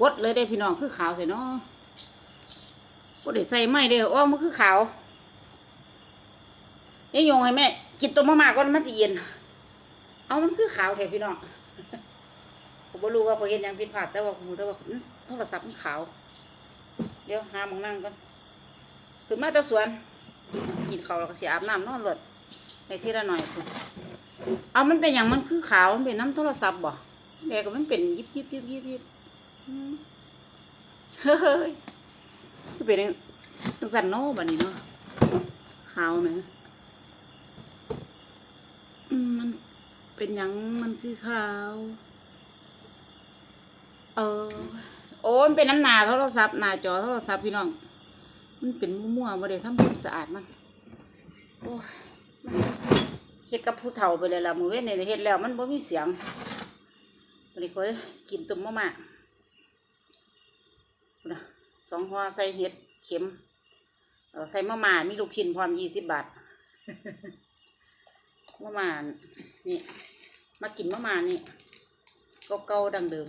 กดเลยได้พี่น้องคือขาวใส่เนาะก็ได้ใส่ไม่เด้ออ้อมันคือขาวนี่ยงให้แม่กินตัวมากๆก่อนมันสิเย็น เอามันคือขาวแท้พี่น้องผมบ่รู้ว่าผมเห็นยังผิดพลาดแต่ว่าผมแต่ว่าโทรศัพท์มันขาว เดี๋ยวหามองนั่งก่อนขึ้นมาแตะสวนกินขาวแล้วก็เสียอาบน้ำนอนรถในที่ละหน่อยพุ่นเอามันเป็นอย่างมันคือขาวมันเป็นน้ำโทรศัพท์บ่แกก็มันเป็นยิบยิบยิบยิบยิบ เฮ้ยเป็นจังสันโน่บัดนี้เนาะขาวเนอะอืมมันเป็นยังมันคือขาว เออ โอ้มันเป็นน้ำหนาโทรศัพท์หนาจอโทรศัพท์พี่น้อง มันเป็นมั่วๆบ่ได้ทำความสะอาดมันโอ้เฮ็ดกับผู้เฒ่าไปเลยล่ะมือเว้นนี่ยเฮ็ดแล้วมันบ่มีเสียงวันนี้ก็กินตุ่มมะม่า สองห่อใส่เห็ดเข็มใส่มะม่ามีลูกชิ้นพร้อมยี่สิบบาทมะม่านี่ มากินมะม่านี่เก่าๆดังเดิม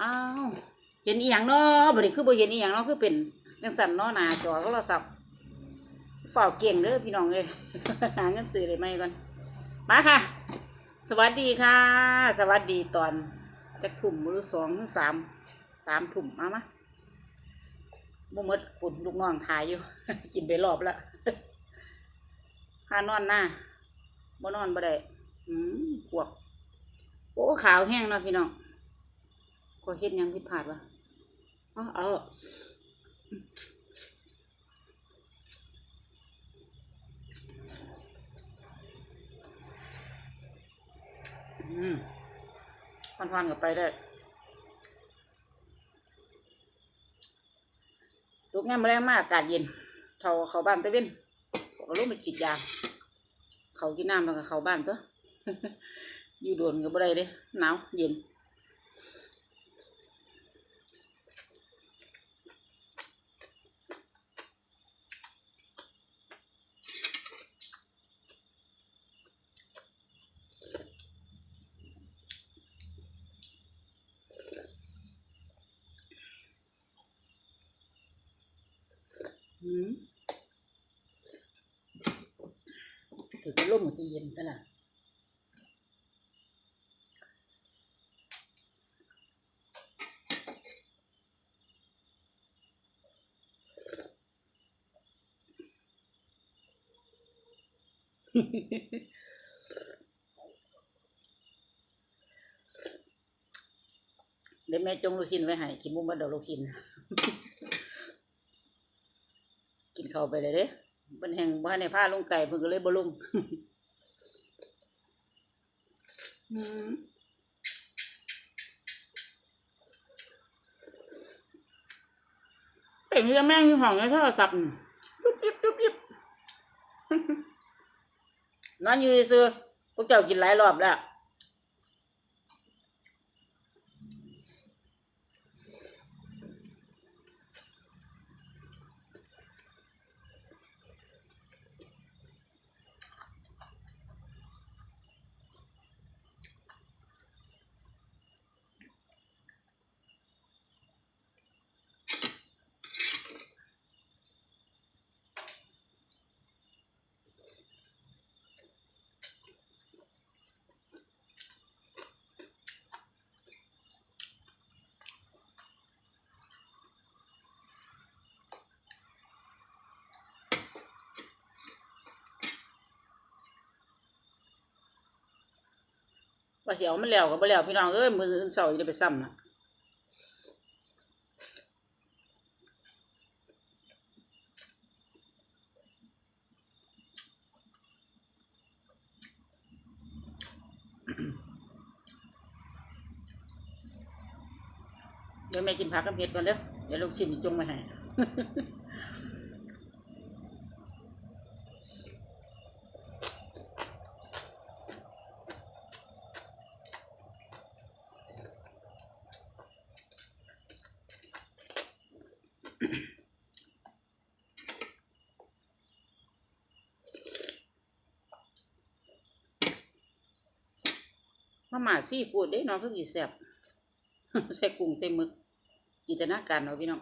อ้าวเห็นอีหยังเนาะบ่ได้คือบ่เห็นอีหยังเนาะคือเป็นจังสั่นเนาะหนาจอโทรศัพท์ฝ่าเก่งเด้อพี่น้องเอ้ยหาเงินซื้อได้ไหมก่อนมาค่ะ สวัสดีค่ะ สวัสดีตอนจักทุ่มหรือสองหรือสาม สามทุ่มมามาบ่หมดปุ่นลูกน้องถ่ายอยู่ กินไปรอบละหานอนหน้าบ่นอนบ่ได้อืมพวกโอ้ขาวแห้งเนาะพี่น้องก็เฮ็ดยังผิดพลาดวะเอาเอาอืมพันๆกับไปได้ กงามแรงมากอากาศเย็น เขาเขาบ้านตะเว้นก็ลงไปขีดยาเขากินน้ำแล้วก็เขาบ้านตัวอยู่โดนกับ่ไรเลยหนาวเย็น อืมถือว่าร่มมัน จะเย็นก็ล่ะเดี๋ยวแม่จงลูกชิ้นไว้ให้กินมุ้งบัดเดอกลูกชิ้นกินเข้าไปเลยเด้มันแห่งบ้านในผ้าลุงไก่เพิ่นก็เลยบ่ลง เป็นเรื่องแม่งอยู่ห้องในโทรศัพท์ยุบยิบยุบยิบนอนอยู่ซื้อพวกเจ้ากินหลายรอบแล้ว ว่าสิเอามันแล้วก็บ่แล้วพี่น้องเอ้ยมืออื่นเช้าจะไปซ้ำนะเดี๋ยวแม่กินผักกับเผ็ดก่อนเด้อเดี๋ยวลูกชิ้นจงมาให้ มาม่าซีฟู้ดเด้น้องเพิ่งสิแซ่บใส่กุ้งใส่มึกจินตนาการเอาพี่น้อง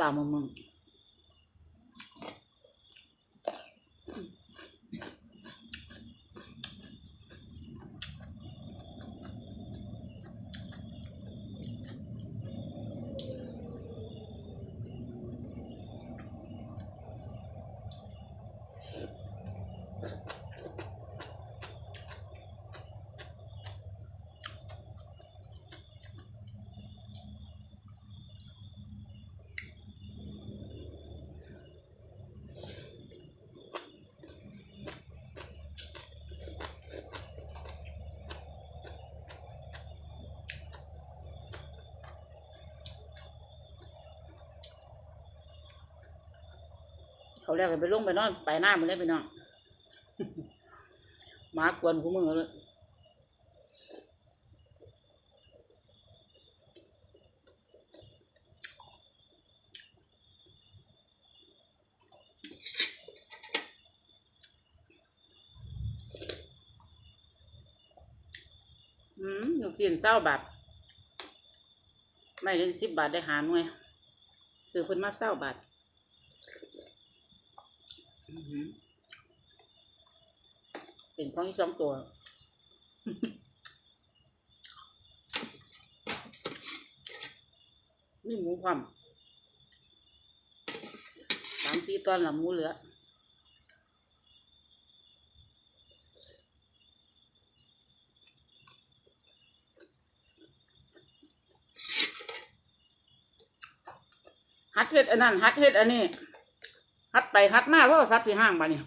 ตามมามึง เขาเรียกไปลงไปนอนไปหน้ามันเลยไปนอนมากวนกูมึงเลยอืมหนูกินเศร้าบาทไม่ได้สิบบาทได้หาหน่วยซื้อเพิ่นมาเศร้าบาท เป็นของอีกสองตัว นี่หมูความสามสี่ตอนละหมูเหลือฮัดเฮ็ดอันนั้นฮัดเฮ็ดอันนี้ ฮัดไปฮัดมาเพราะว่าซัดที่ห้างมาเนี่ย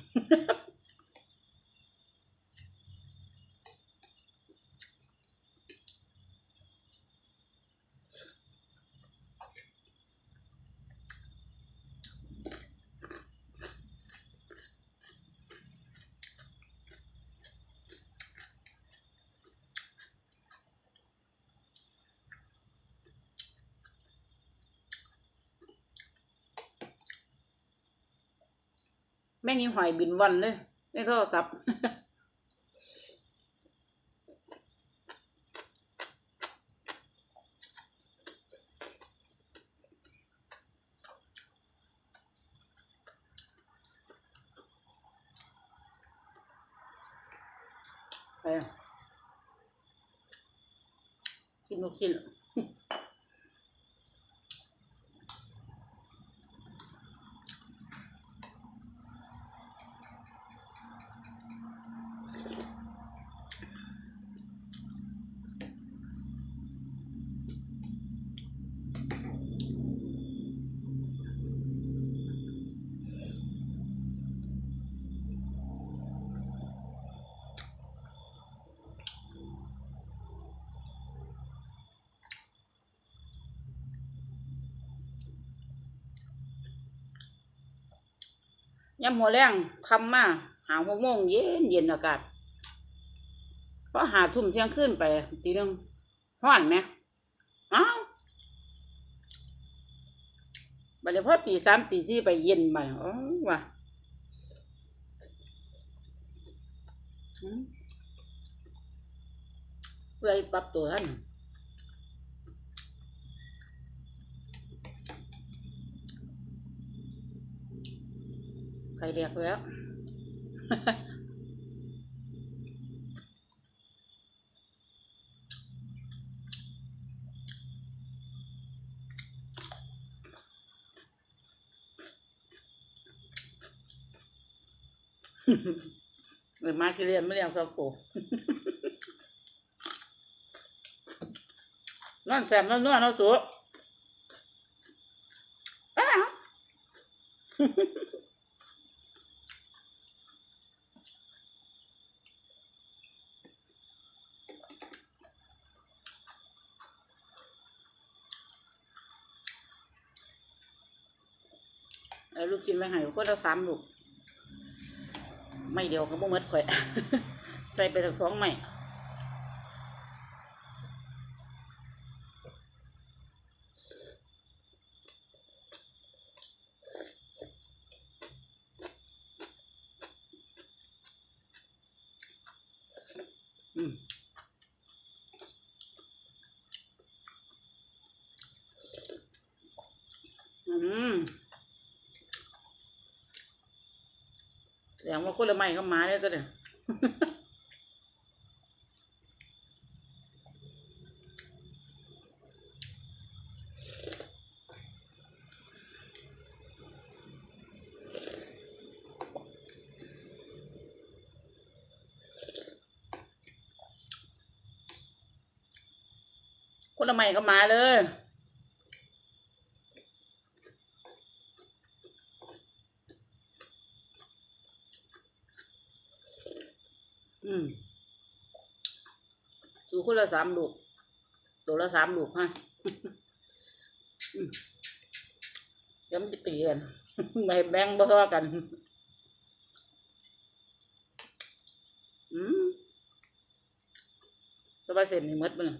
แม่งยิงหอยบินวันเลยในโทรศัพท์ไปกินลูกชิ้น ยามหัวแรงคำมาหาหกโมงเย็นเย็นอากาศเพราะหาทุ่มเที่ยงขึ้นไปตีนึงห้อนไหมอ้าวบัดนี้พอตีสามตีสี่ไปเย็นไปอ๋อว่ะเพื่อให้ปรับตัวท่าน แดกแล้วเออมาที่เรียนไม่เรียนกับกูนั่นแสบนั่นนวดนั่นสูอ้าวเอา กินไปให้ก็จะสามลูกไม่เดียวก็บ่หมดข่อย ใส่ไปถึงสองใหม่ งว่าคนละไม้ก็มาเลยตัวเนี่ยคนละไม้ก็มาเลย คนละสามลูก ตัวละสามลูกฮะย้ำจะตีกันไม่แบ่งบ่เท่ากัน อืมสบายเสร็จนี่มดมั้ย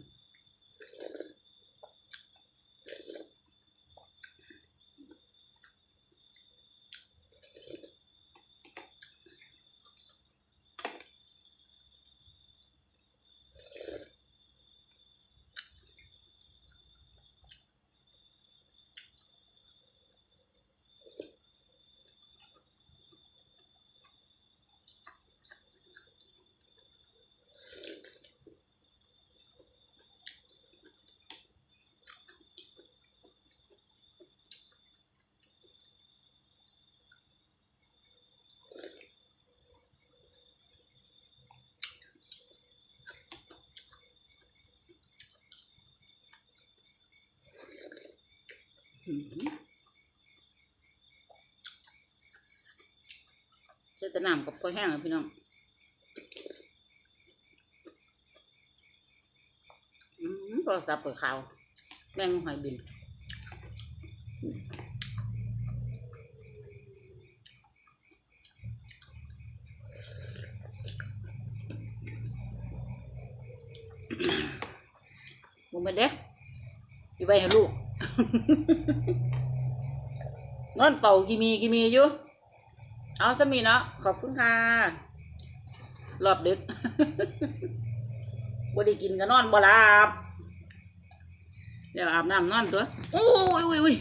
จะตะน้ำกับพอแห้งแล้วพี่น้องอืมโทรศัพท์เปิดข่าว แมงหอยบินมึงไปเด็กอยู่ไปให้ลูก นอนเฝ้ากิมีกิมีอยู่เอาสมีเนาะขอบคุณค่ะรอบดึกบ่ได้กินก็นอนบ่หลับเดี๋ยวอาบน้ำนอนตัวโอ้ยโอ้ยโอ้ย